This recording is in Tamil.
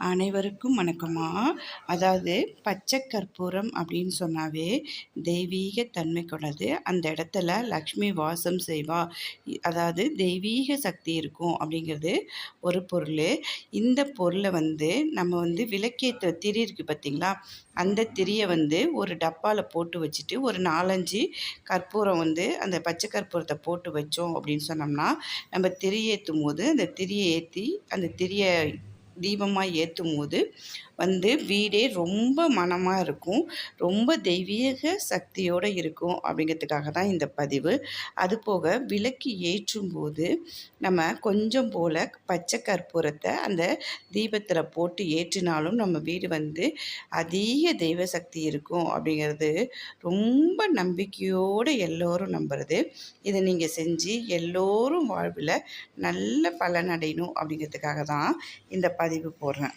அனைவருக்கும் வணக்கமாக அதாவது பச்சை கற்பூரம் அப்படின்னு சொன்னாவே தெய்வீக தன்மை கொண்டது. அந்த இடத்துல லக்ஷ்மி வாசம் செய்வா. அதாவது தெய்வீக சக்தி இருக்கும் அப்படிங்கிறது ஒரு பொருள். இந்த பொருளை வந்து நம்ம வந்து விளக்கேற்ற திரி இருக்குது பார்த்தீங்களா? அந்த திரியை வந்து ஒரு டப்பாவில் போட்டு வச்சுட்டு ஒரு நாலஞ்சு கற்பூரம் வந்து அந்த பச்சை கற்பூரத்தை போட்டு வச்சோம் அப்படின்னு சொன்னோம்னா நம்ம திரி ஏற்றும் போது அந்த திரியை ஏற்றி அந்த திரியை தீபமாக ஏற்றும் போது வந்து வீடே ரொம்ப மனமாக இருக்கும். ரொம்ப தெய்வீக சக்தியோடு இருக்கும் அப்படிங்கிறதுக்காக தான் இந்த பதிவு. அது போக விளக்கு ஏற்றும் போது நம்ம கொஞ்சம் போல் பச்சை கற்பூரத்தை அந்த தீபத்தில் போட்டு ஏற்றினாலும் நம்ம வீடு வந்து அதிக தெய்வ சக்தி இருக்கும் அப்படிங்கிறது ரொம்ப நம்பிக்கையோடு எல்லோரும் நம்புறது. இதை நீங்கள் செஞ்சு எல்லோரும் வாழ்வில் நல்ல பலனடையணும் அப்படிங்கிறதுக்காக தான் இந்த பதிவு போடுறேன்.